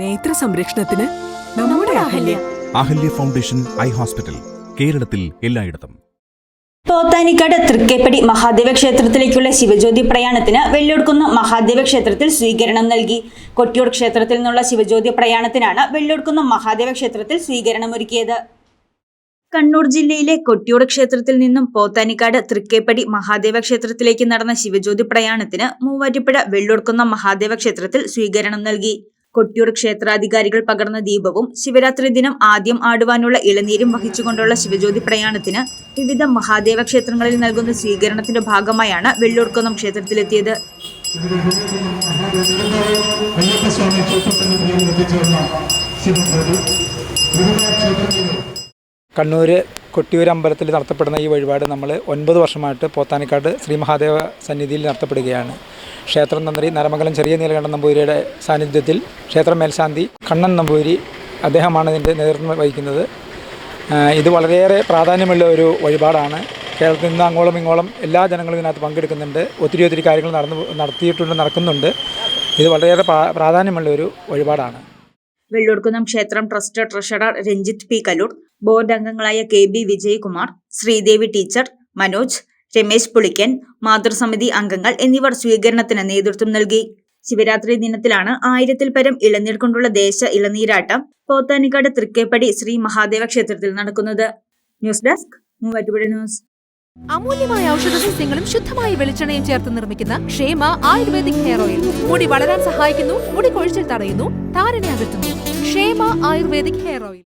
നേത്ര സംരക്ഷണത്തിന് നമ്മുടെ Ahalya. Ahalya foundation eye hospital കേരളത്തിൽ എല്ലായിടത്തും. പോത്താനിക്കാട് തൃക്കേപ്പടി മഹാദേവ ക്ഷേത്രത്തിലേക്കുള്ള ശിവജ്യോതി പ്രയാണത്തിന് വെള്ളൂർക്കുന്ന് മഹാദേവ ക്ഷേത്രത്തിൽ സ്വീകരണം നൽകി. കൊട്ടിയൂർ ക്ഷേത്രത്തിൽ നിന്നുള്ള ശിവജ്യോതി പ്രയാണത്തിനാണ് വെള്ളൂർക്കുന്ന് മഹാദേവ ക്ഷേത്രത്തിൽ സ്വീകരണം ഒരുക്കിയത് കണ്ണൂർ ജില്ലയിലെ കൊട്ടിയൂർ ക്ഷേത്രത്തിൽ നിന്നും പോത്താനിക്കാട് തൃക്കേപ്പടി മഹാദേവ ക്ഷേത്രത്തിലേക്ക് നടന്ന ശിവജ്യോതി പ്രയാണത്തിന് മൂവാറ്റുപുഴ വെള്ളൂർക്കുന്ന മഹാദേവ ക്ഷേത്രത്തിൽ സ്വീകരണം നൽകി. കൊട്ടിയൂർ ക്ഷേത്രാധികാരികൾ പകർന്ന ദീപവും ശിവരാത്രി ദിനം ആദ്യം ആടുവാനുള്ള ഇളനീരും വഹിച്ചുകൊണ്ടുള്ള ശിവജ്യോതി പ്രയാണത്തിന് വിവിധ മഹാദേവ ക്ഷേത്രങ്ങളിൽ നൽകുന്ന സ്വീകരണത്തിന്റെ ഭാഗമായാണ് വെള്ളൂർക്കുന്നം ക്ഷേത്രത്തിലെത്തിയത്. അയ്യപ്പസ്വാമി കൊട്ടിയൂർ അമ്പലത്തിൽ നടത്തപ്പെടുന്ന ഈ വഴിപാട് നമ്മൾ ഒൻപത് വർഷമായിട്ട് പോത്താനിക്കാട് ശ്രീ മഹാദേവ സന്നിധിയിൽ നടത്തപ്പെടുകയാണ്. ക്ഷേത്രം തന്ത്രി നരമംഗലം ചെറിയ നീലകണ്ഠൻ നമ്പൂരിയുടെ സാന്നിധ്യത്തിൽ ക്ഷേത്ര മേൽശാന്തി കണ്ണൻ നമ്പൂരി അദ്ദേഹമാണ് ഇതിന്റെ നേതൃത്വം വഹിക്കുന്നത്. ഇത് വളരെയേറെ പ്രാധാന്യമുള്ള ഒരു വഴിപാടാണ്. കേരളത്തിൽ നിന്ന് അങ്ങോളം ഇങ്ങോളം എല്ലാ ജനങ്ങളും ഇതിനകത്ത് പങ്കെടുക്കുന്നുണ്ട്. ഒത്തിരി ഒത്തിരി കാര്യങ്ങൾ നടന്നു നടത്തിയിട്ടുണ്ട് നടക്കുന്നുണ്ട്. ഇത് വളരെയേറെ പ്രാധാന്യമുള്ള ഒരു വഴിപാടാണ്. വെള്ളൂർക്കുന്നം ക്ഷേത്രം trust treasurer Ranjith P Kaloor. Board അംഗങ്ങളായ K B Vijayakumar Sreedevi teacher Manoj Ramesh Pulikkan മാതൃസമിതി അംഗങ്ങൾ എന്നിവർ സ്വീകരണത്തിന് നേതൃത്വം നൽകി. ശിവരാത്രി ദിനത്തിലാണ് ആയിരത്തിൽ പരം ഇളനീർ കൊണ്ടുള്ള ദേശ ഇളനീരാട്ടം പോത്താനിക്കാട് തൃക്കേപ്പടി ശ്രീ മഹാദേവ ക്ഷേത്രത്തിൽ നടക്കുന്നത്. News desk Muvattupuzha news. അമൂല്യമായ ഔഷധ സസ്യങ്ങളും ശുദ്ധമായ വെളിച്ചെണ്ണയും ചേർത്ത് നിർമ്മിക്കുന്ന ക്ഷേമ ആയുർവേദിക് ഹെയർ ഓയിൽ. മുടി വളരാൻ സഹായിക്കുന്നു മുടി കൊഴിച്ചിൽ തടയുന്നു താരനെ അകറ്റുന്നു. ക്ഷേമ ആയുർവേദിക് ഹെയർ ഓയിൽ.